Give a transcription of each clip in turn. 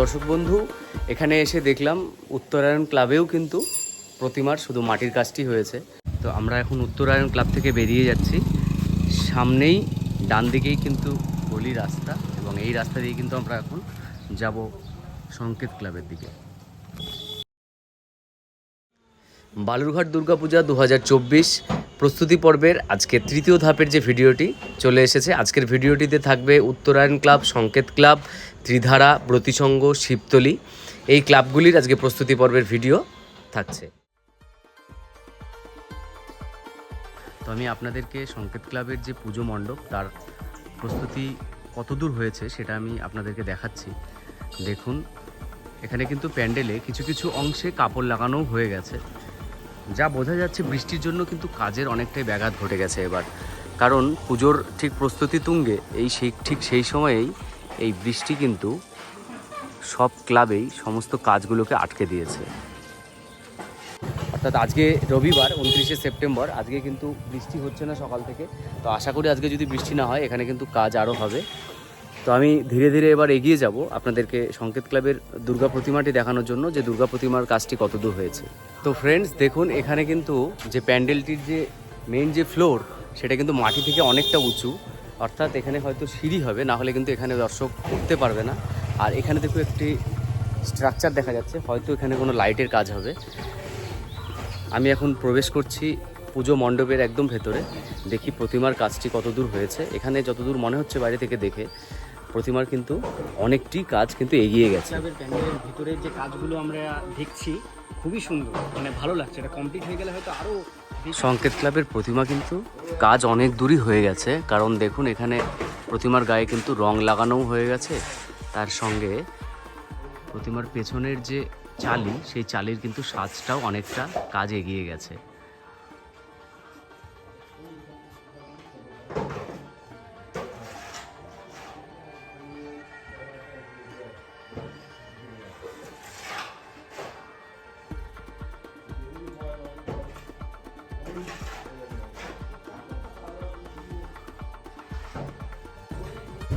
দর্শক বন্ধু, এখানে এসে দেখলাম উত্তরায়ণ ক্লাবেও কিন্তু প্রতিমার শুধু মাটির কাজটি হয়েছে। তো আমরা এখন উত্তরায়ণ ক্লাব থেকে বেরিয়ে যাচ্ছি। সামনেই ডান দিকেই কিন্তু গলি রাস্তা এবং এই রাস্তা দিয়ে কিন্তু আমরা এখন যাব সংকেত ক্লাবের দিকে। বালুরঘাট দুর্গাপূজা দু প্রস্তুতি পর্বের আজকে তৃতীয় ধাপের যে ভিডিওটি চলে এসেছে, আজকের ভিডিওটিতে থাকবে উত্তরায়ণ ক্লাব, সংকেত ক্লাব, ত্রিধারা, ব্রতিসংঘ, শিবতলি। এই ক্লাবগুলির আজকে প্রস্তুতি পর্বের ভিডিও থাকছে। তো আমি আপনাদেরকে সংকেত ক্লাবের যে পুজো মণ্ডপ, তার প্রস্তুতি কতদূর হয়েছে সেটা আমি আপনাদেরকে দেখাচ্ছি। দেখুন, এখানে কিন্তু প্যান্ডেলে কিছু কিছু অংশে কাপড় লাগানোও হয়ে গেছে। যা বোঝা যাচ্ছে বৃষ্টির জন্য কিন্তু কাজের অনেকটাই ব্যাঘাত ঘটে গেছে এবার। কারণ পুজোর ঠিক প্রস্তুতি তুঙ্গে এই সেই ঠিক সেই সময়েই এই বৃষ্টি কিন্তু সব ক্লাবেই সমস্ত কাজগুলোকে আটকে দিয়েছে। অর্থাৎ আজকে রবিবার উনত্রিশে সেপ্টেম্বর, আজকে কিন্তু বৃষ্টি হচ্ছে না সকাল থেকে। তো আশা করি আজকে যদি বৃষ্টি না হয়, এখানে কিন্তু কাজ আরও হবে। তো আমি ধীরে ধীরে এবার এগিয়ে যাব আপনাদেরকে সংকেত ক্লাবের দুর্গা প্রতিমাটি দেখানোর জন্য যে দুর্গা প্রতিমার কাজটি কতদূর হয়েছে। তো ফ্রেন্ডস দেখুন, এখানে কিন্তু যে প্যান্ডেলটির যে মেন যে ফ্লোর সেটা কিন্তু মাটি থেকে অনেকটা উঁচু। অর্থাৎ এখানে হয়তো সিঁড়ি হবে, না হলে কিন্তু এখানে দর্শক উঠতে পারবে না। আর এখানে দেখুন একটি স্ট্রাকচার দেখা যাচ্ছে, হয়তো এখানে কোনো লাইটের কাজ হবে। আমি এখন প্রবেশ করছি পুজো মণ্ডপের একদম ভেতরে। দেখি প্রতিমার কাজটি কতদূর হয়েছে। এখানে যতদূর মনে হচ্ছে বাইরে থেকে দেখে প্রতিমার কিন্তু অনেকটি কাজ কিন্তু এগিয়ে গেছে। প্যান্ডেলের ভিতরের যে কাজগুলো আমরা দেখছি খুবই সুন্দর মানে ভালো লাগছে। এটা কমপ্লিট হয়ে গেলে হয়তো আরও সংকেত ক্লাবের প্রতিমা কিন্তু কাজ অনেক দূরই হয়ে গেছে। কারণ দেখুন এখানে প্রতিমার গায়ে কিন্তু রং লাগানোও হয়ে গেছে। তার সঙ্গে প্রতিমার পেছনের যে চালি সেই চালির কিন্তু সাজটাও অনেকটা কাজ এগিয়ে গেছে।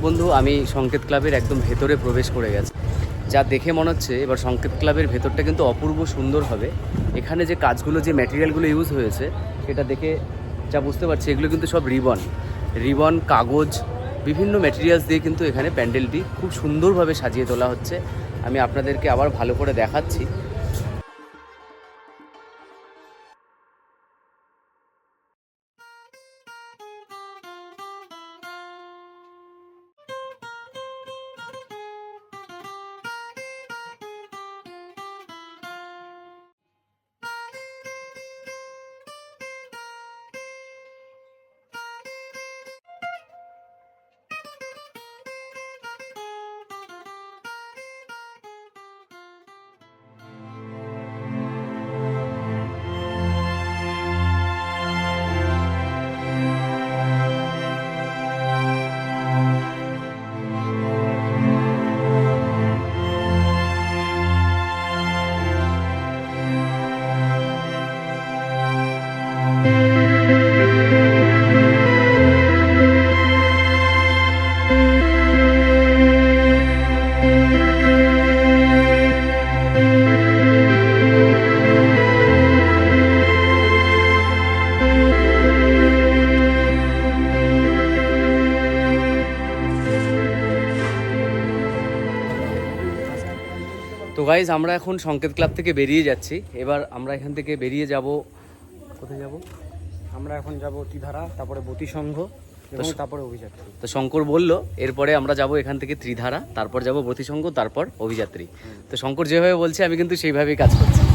বন্ধু, আমি সংকেত ক্লাবের একদম ভেতরে প্রবেশ করে গেছি। যা দেখে মনে হচ্ছে এবার সংকেত ক্লাবের ভেতরটা কিন্তু অপূর্ব সুন্দর হবে। এখানে যে কাজগুলো, যে ম্যাটেরিয়ালগুলো ইউজ হয়েছে, সেটা দেখে যা বুঝতে পারছি, এগুলো কিন্তু সব রিবন রিবন কাগজ, বিভিন্ন ম্যাটেরিয়ালস দিয়ে কিন্তু এখানে প্যান্ডেলটি খুব সুন্দরভাবে সাজিয়ে তোলা হচ্ছে। আমি আপনাদেরকে আবার ভালো করে দেখাচ্ছি। তো গাইজ আমরা এখন সংকেত ক্লাব থেকে বেরিয়ে যাচ্ছি। এবার আমরা এখান থেকে বেরিয়ে যাব। কোথায় যাব? আমরা এখন যাব ত্রিধারা তারপরে বতিসংঘ এবং তারপরে অভিযাত্রী। তো শঙ্কর বলল এরপরে আমরা যাব এখান থেকে ত্রিধারা তারপর যাব বতিসংঘ তারপর অভিযাত্রী। তো শঙ্কর যেভাবে বলছে আমি কিন্তু সেইভাবেই কাজ করছি।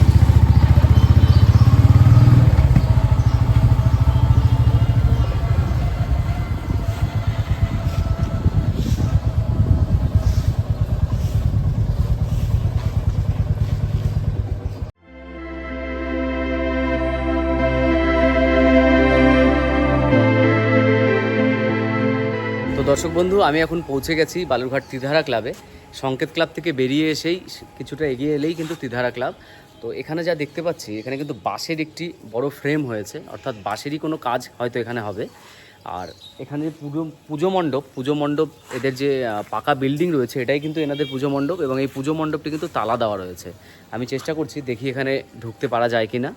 দর্শক বন্ধু, আমি এখন পৌঁছে গেছি বালুরঘাট ত্রিধারা ক্লাবে। সংকেত ক্লাব থেকে বেরিয়ে এসেই কিছুটা এগিয়ে এলেই কিন্তু ত্রিধারা ক্লাব। তো এখানে যা দেখতে পাচ্ছি, এখানে কিন্তু বাঁশের একটি বড় ফ্রেম হয়েছে, অর্থাৎ বাঁশেরই কোনো কাজ হয়তো এখানে হবে। আর এখানে যে পুজো পুজো মণ্ডপ পুজো মণ্ডপ, এদের যে পাকা বিল্ডিং রয়েছে, এটাই কিন্তু এনাদের পুজো মণ্ডপ এবং এই পুজো মণ্ডপটি কিন্তু তালা দেওয়া রয়েছে। আমি চেষ্টা করছি দেখি এখানে ঢুকতে পারা যায় কি না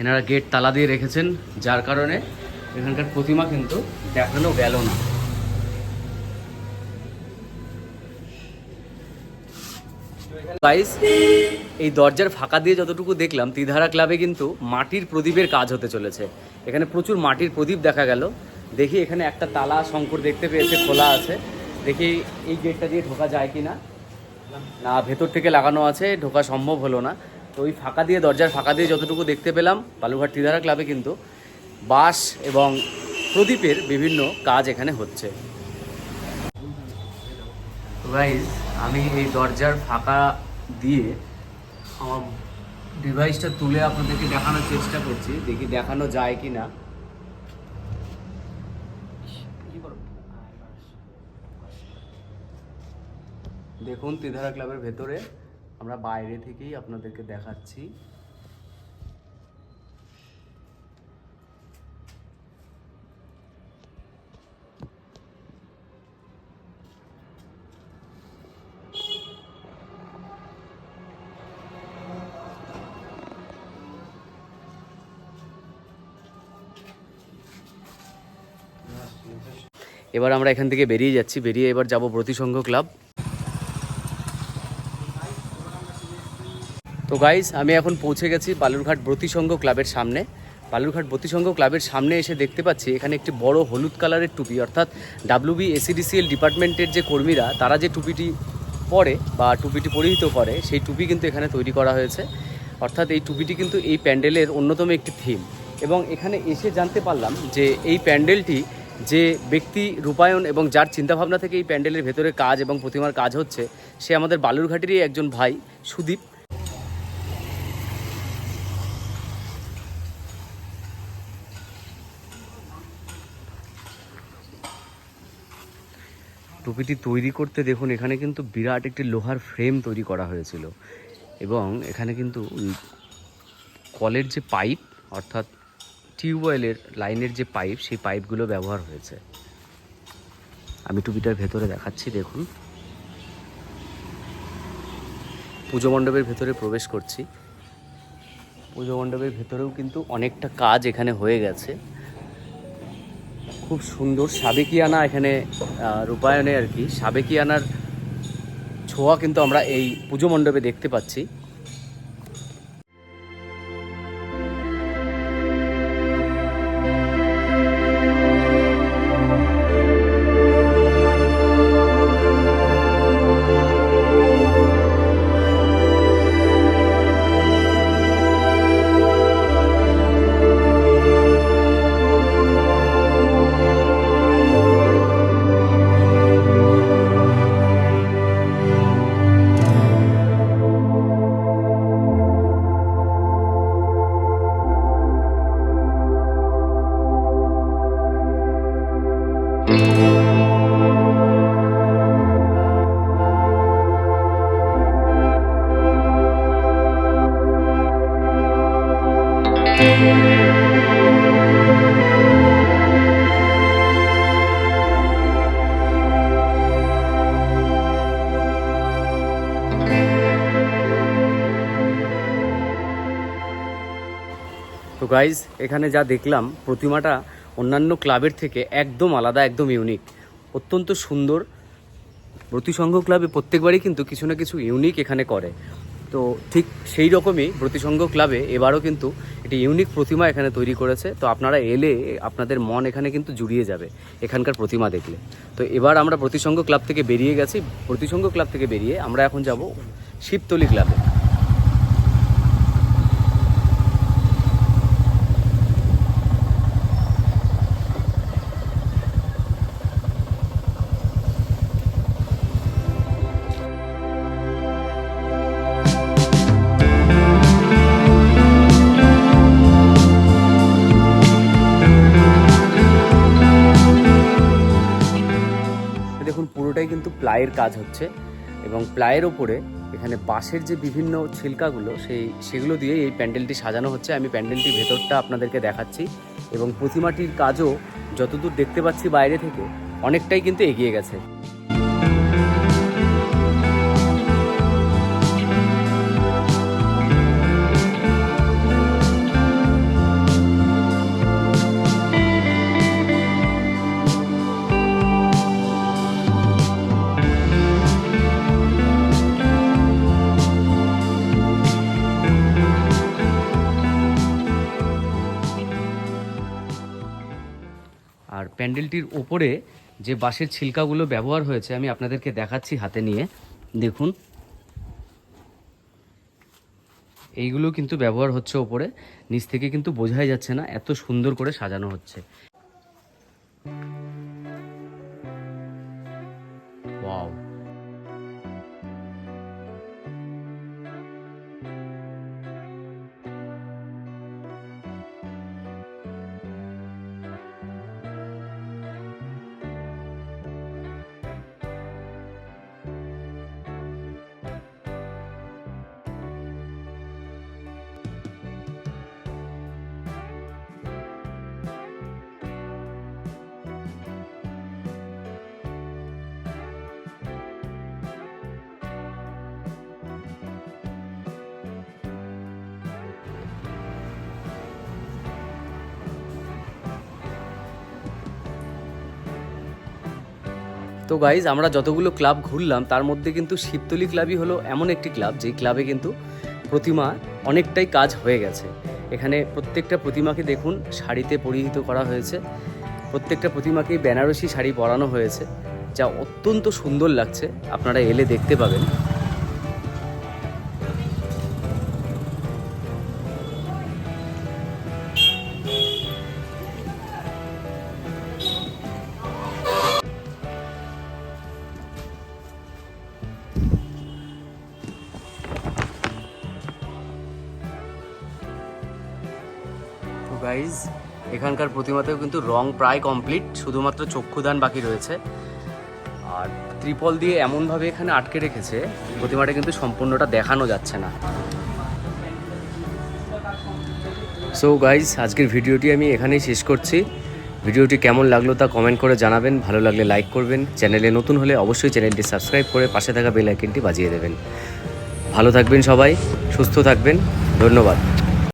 এনারা গেট তালা দিয়ে রেখেছেন, যার কারণে এখানকার প্রতিমা কিন্তু দেখানো গেল না। গাইস এই দরজার ফাঁকা দিয়ে যতটুকু দেখলাম, তিধারা ক্লাবে কিন্তু মাটির প্রদীপের কাজ হতে চলেছে। এখানে প্রচুর মাটির প্রদীপ দেখা গেল। দেখি এখানে একটা তালা শঙ্কর দেখতে পেয়েছে, খোলা আছে। দেখি এই গেটটা দিয়ে ঢোকা যায় কি না না ভেতর থেকে লাগানো আছে, ঢোকা সম্ভব হলো না। তো ওই ফাঁকা দিয়ে, দরজার ফাঁকা দিয়ে যতটুকু দেখতে পেলাম বালুঘাট তিধারা ক্লাবে কিন্তু বাঁশ এবং প্রদীপের বিভিন্ন কাজ এখানে হচ্ছে। আমি এই দরজার ফাঁকা দিয়ে আমার ডিভাইসটা তুলে আপনাদেরকে দেখানোর চেষ্টা করছি, দেখি দেখানো যায় কি না দেখুন, তিধারা ক্লাবের ভেতরে আমরা বাইরে থেকেই আপনাদেরকে দেখাচ্ছি। এবার আমরা এখান থেকে বেরিয়ে যাচ্ছি, বেরিয়ে এবার যাব প্রতিসংঘ ক্লাব। তো গাইস আমি এখন পৌঁছে গেছি বালুরঘাট ব্রতিসংঘ ক্লাবের সামনে। বালুরঘাট ব্রতিসংঘ ক্লাবের সামনে এসে দেখতে পাচ্ছি, এখানে একটি বড় হলুদ কালারের টুপি, অর্থাৎ ডাব্লিউবি এসিডিসিএল ডিপার্টমেন্টের যে কর্মীরা, তারা যে টুপিটি পরে বা টুপিটি পরিহিত করে, সেই টুপি কিন্তু এখানে তৈরি করা হয়েছে। অর্থাৎ এই টুপিটি কিন্তু এই প্যান্ডেলের অন্যতম একটি থিম এবং এখানে এসে জানতে পারলাম যে এই প্যান্ডেলটি যে ব্যক্তি রূপায়ণ এবং যার চিন্তাভাবনা থেকে এই প্যান্ডেলের ভেতরে কাজ এবং প্রতিমার কাজ হচ্ছে, সে আমাদের বালুরঘাটেরই একজন ভাই, সুদীপ। টুপিটি তৈরি করতে দেখুন, এখানে কিন্তু বিরাট একটি লোহার ফ্রেম তৈরি করা হয়েছিল। এবং এখানে কিন্তু কলের যে পাইপ, অর্থাৎ টিউবওয়েলের লাইনের যে পাইপ, সেই পাইপগুলো ব্যবহার হয়েছে। আমি টুপিটার ভেতরে দেখাচ্ছি, দেখুন। পুজো মণ্ডপের ভেতরে প্রবেশ করছি। পুজো মণ্ডপের ভেতরেও কিন্তু অনেকটা কাজ এখানে হয়ে গেছে। খুব সুন্দর সাবেকিয়ানা এখানে রূপায়ণে আর কি। সাবেকিয়ানার ছোঁয়া কিন্তু আমরা এই পুজো মণ্ডপে দেখতে পাচ্ছি। গাইজ এখানে যা দেখলাম, প্রতিমাটা অন্যান্য ক্লাবের থেকে একদম আলাদা, একদম ইউনিক অত্যন্ত সুন্দর। ব্রতিসংঘ ক্লাবে প্রত্যেকবারই কিন্তু কিছু না কিছু ইউনিক এখানে করে। তো ঠিক সেই রকমই ব্রতিসংঘ ক্লাবে এবারও কিন্তু একটি ইউনিক প্রতিমা এখানে তৈরি করেছে। তো আপনারা এলে আপনাদের মন এখানে কিন্তু জুড়িয়ে যাবে এখানকার প্রতিমা দেখলে। তো এবার আমরা প্রতিসংঘ ক্লাব থেকে বেরিয়ে গেছি। প্রতিসংঘ ক্লাব থেকে বেরিয়ে আমরা এখন যাব শিবতলি ক্লাবে। প্লাইয়ের কাজ হচ্ছে এবং প্লাইয়ের ওপরে এখানে বাঁশের যে বিভিন্ন ছিলকাগুলো, সেই সেগুলো দিয়ে এই প্যান্ডেলটি সাজানো হচ্ছে। আমি প্যান্ডেলটির ভেতরটা আপনাদেরকে দেখাচ্ছি এবং প্রতিমাটির কাজও যতদূর দেখতে পাচ্ছি বাইরে থেকে, অনেকটাই কিন্তু এগিয়ে গেছে। প্যান্ডেলটির ওপরে যে বাঁশের ছিলকাগুলো ব্যবহার হয়েছে, আমি আপনাদেরকে দেখাচ্ছি হাতে নিয়ে। দেখুন। এইগুলো কিন্তু ব্যবহার হচ্ছে ওপরে। নিচ থেকে কিন্তু বোঝাই যাচ্ছে না, এত সুন্দর করে সাজানো হচ্ছে। তো গাইজ আমরা যতগুলো ক্লাব ঘুরলাম, তার মধ্যে কিন্তু শিবতলি ক্লাবই হলো এমন একটি ক্লাব যেই ক্লাবে কিন্তু প্রতিমা অনেকটাই কাজ হয়ে গেছে। এখানে প্রত্যেকটা প্রতিমাকে দেখুন, শাড়িতে পরিহিত করা হয়েছে। প্রত্যেকটা প্রতিমাকেই বেনারসি শাড়ি পরানো হয়েছে, যা অত্যন্ত সুন্দর লাগছে, আপনারা এলে দেখতে পাবেন। গাইজ এখানকার প্রতিমাতেও কিন্তু রং প্রায় কমপ্লিট শুধুমাত্র চক্ষুদান বাকি রয়েছে। আর ত্রিপল দিয়ে এমনভাবে এখানে আটকে রেখেছে, প্রতিমাটা কিন্তু সম্পূর্ণটা দেখানো যাচ্ছে না। সো গাইজ আজকের ভিডিওটি আমি এখানেই শেষ করছি। ভিডিওটি কেমন লাগল তা কমেন্ট করে জানাবেন। ভালো লাগলে লাইক করবেন। চ্যানেলে নতুন হলে অবশ্যই চ্যানেলটি সাবস্ক্রাইব করে পাশে থাকা বেল আইকনটি বাজিয়ে দেবেন। ভালো থাকবেন সবাই, সুস্থ থাকবেন। ধন্যবাদ।